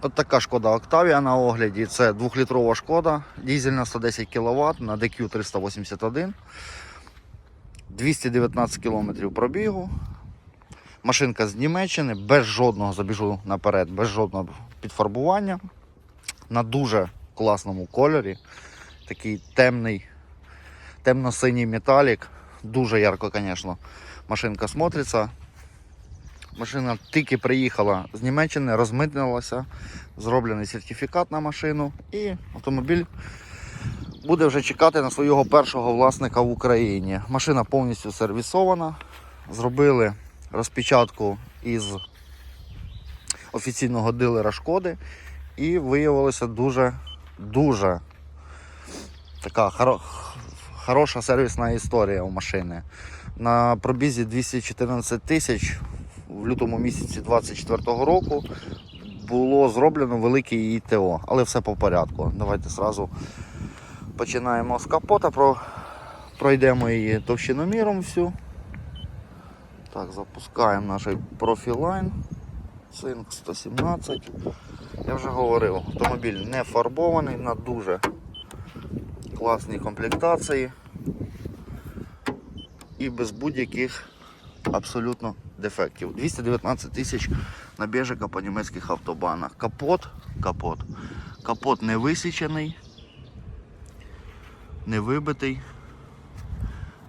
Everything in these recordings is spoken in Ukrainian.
От така шкода Octavia на огляді. Це 2-літрова шкода, дізельна 110 кВт на DQ 381. 219 км пробігу. Машинка з Німеччини, без жодного забіжу наперед, без жодного підфарбування. На дуже класному кольорі. Такий темний, темно-синій металік. Дуже ярко, звісно, машинка смотриться. Машина тільки приїхала з Німеччини, розмитнилася, зроблений сертифікат на машину і автомобіль буде вже чекати на свого першого власника в Україні. Машина повністю сервісована. Зробили розпечатку із офіційного дилера шкоди і виявилося дуже дуже така хоро- хороша сервісна історія у машини. На пробізі 214 тисяч в лютому місяці 24 року було зроблено велике її ТО, але все по порядку. Давайте зразу починаємо з капота, про... пройдемо її товщиноміром всю. Так, запускаємо наш профілайн. Цинк 117. Я вже говорив, автомобіль не фарбований на дуже класній комплектації і без будь-яких абсолютно дефектів. 219 тисяч на біжика по німецьких автобанах. Капот, капот. Капот не висічений, не вибитий,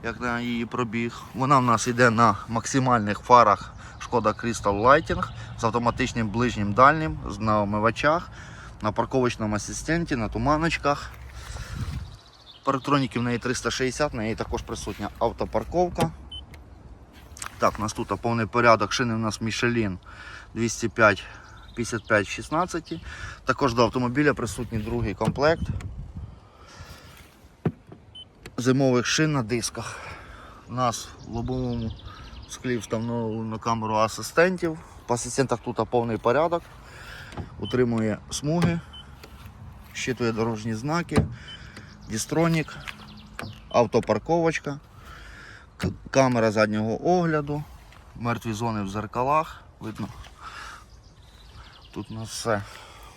як на її пробіг. Вона в нас йде на максимальних фарах Шкода Crystal Lighting з автоматичним ближнім дальнім, на омивачах, на парковочному асистенті, на туманочках. Парктроніки в неї 360, в неї також присутня автопарковка. Так, у нас тут повний порядок. Шини у нас Michelin 205 55 16. Також до автомобіля присутній другий комплект зимових шин на дисках. У нас в лобовому склі встановлено камеру асистентів. По асистентах тут повний порядок. Утримує смуги, щитує дорожні знаки, дістронік, автопарковочка. Камера заднього огляду, мертві зони в зеркалах, видно. Тут у нас все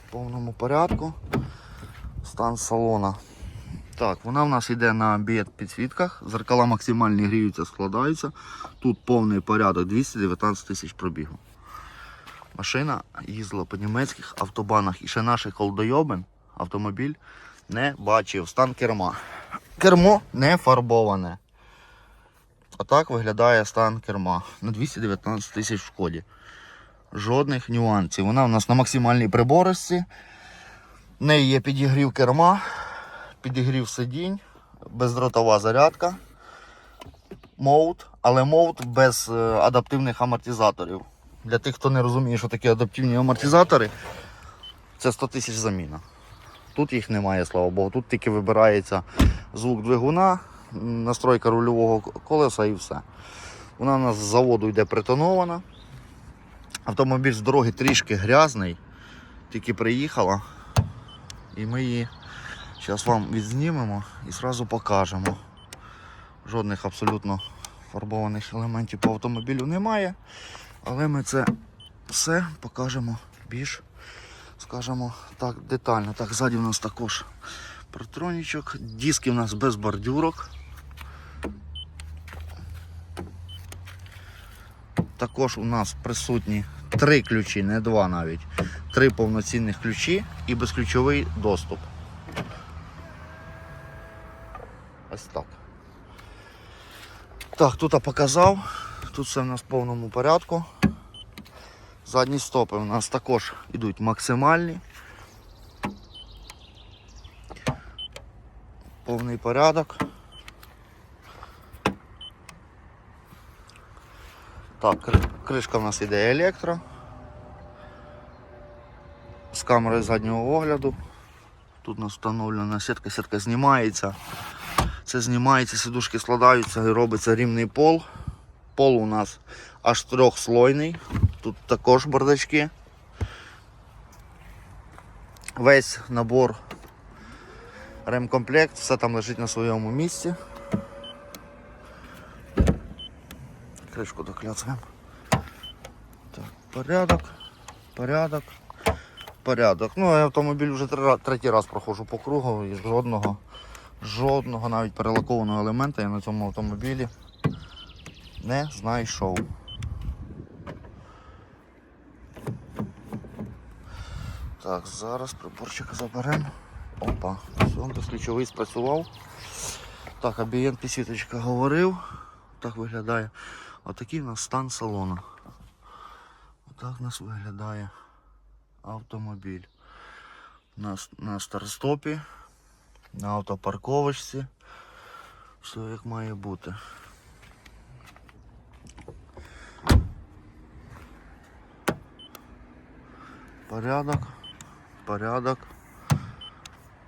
в повному порядку. Стан салона. Так, вона в нас йде на бід підсвітках, зеркала максимальні гріються, складаються. Тут повний порядок 219 тисяч пробігу. Машина їздила по німецьких автобанах і ще наших колдойобин автомобіль не бачив. Стан керма. Кермо не фарбоване. А так виглядає стан керма на 219 тисяч в шкоді. Жодних нюансів. Вона у нас на максимальній приборості. В неї є підігрів керма, підігрів сидінь, бездротова зарядка, моут, але моут без е, адаптивних амортизаторів. Для тих, хто не розуміє, що таке адаптивні амортизатори, це 100 тисяч заміна. Тут їх немає, слава Богу. Тут тільки вибирається звук двигуна, настройка рульового колеса і все. Вона у нас з заводу йде притонована. Автомобіль з дороги трішки грязний, тільки приїхала. І ми її зараз вам відзнімемо і одразу покажемо. Жодних абсолютно фарбованих елементів по автомобілю немає. Але ми це все покажемо більш, скажімо так, детально. Так, ззаді у нас також протронічок, диски у нас без бордюрок. Також у нас присутні три ключі, не два навіть. Три повноцінних ключі і безключовий доступ. Ось так. Так, тут я показав. Тут все в нас в повному порядку. Задні стопи у нас також йдуть максимальні. Повний порядок. Так, кришка в нас іде електро. З камерою заднього огляду. Тут у нас встановлена сітка, сітка знімається. Це знімається, сидушки складаються і робиться рівний пол. Пол у нас аж трьохслойний. Тут також бардачки. Весь набор ремкомплект, все там лежить на своєму місці. Кришку докляцаємо. Так, порядок, порядок. порядок. Ну, я автомобіль вже третій раз проходжу по кругу і жодного, жодного навіть перелакованого елемента я на цьому автомобілі не знайшов. Так, зараз приборчика заберемо. Опа, все, безключовий спрацював. Так, абієнт підсвіточка говорив. Так виглядає. Отакий у нас стан салону. Отак у нас виглядає автомобіль. На, на старстопі, на автопарковочці. Все як має бути. Порядок, порядок,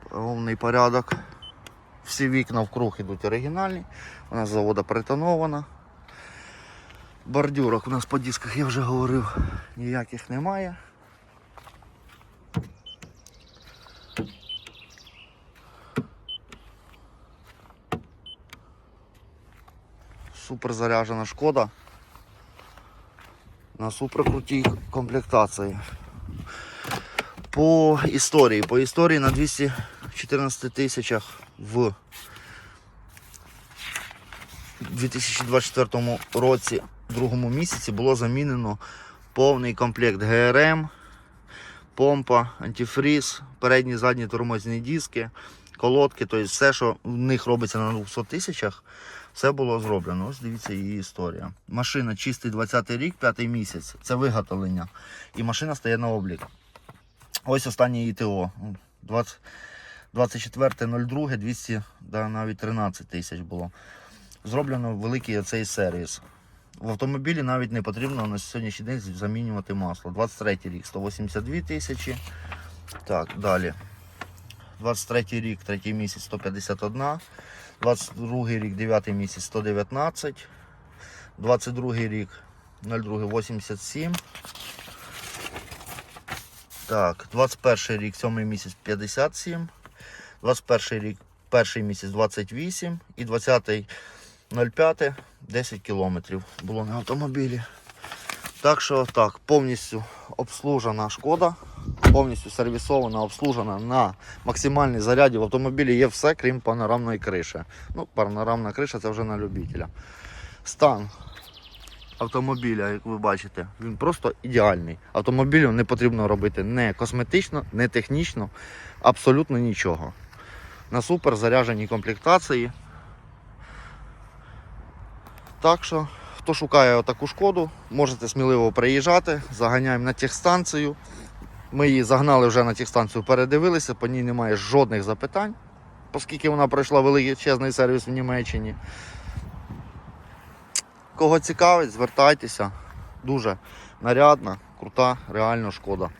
повний порядок. Всі вікна вкруг ідуть оригінальні. Вона з завода притонована. Бордюрок у нас по дисках, я вже говорив, ніяких немає. Супер заряджена шкода. На супер крутій комплектації. По історії. По історії на 214 тисячах в 2024 році, другому місяці, було замінено повний комплект ГРМ, помпа, антифріз, передні задні тормозні диски, колодки, тобто все, що в них робиться на 200 тисячах, все було зроблено. Ось дивіться її історія. Машина чистий 20 рік, п'ятий місяць. Це виготовлення. І машина стає на облік. Ось останнє ІТО. 20 24.02, 200, да, навіть 13 тисяч було. Зроблено великий оцей сервіс. В автомобілі навіть не потрібно на сьогоднішній день замінювати масло. 23 рік 182 тисячі. Так, далі. 23 рік, третій місяць 151. 22 рік, 9 місяць 119. 22 рік 02 87. Так, 21 рік, 7 місяць 57. 21 рік, перший місяць 28 і 20 05 10 кілометрів було на автомобілі. Так що так, повністю обслужена шкода, повністю сервісована, обслужена на максимальній заряді. В автомобілі є все, крім панорамної криші. Ну, панорамна криша це вже на любителя. Стан автомобіля, як ви бачите, він просто ідеальний. Автомобілю не потрібно робити не косметично, не технічно, абсолютно нічого. На супер зарядженій комплектації. Так що, хто шукає таку шкоду, можете сміливо приїжджати, заганяємо на техстанцію. Ми її загнали вже на техстанцію, передивилися, по ній немає жодних запитань, оскільки вона пройшла величезний сервіс в Німеччині. Кого цікавить, звертайтеся. Дуже нарядна, крута, реально шкода.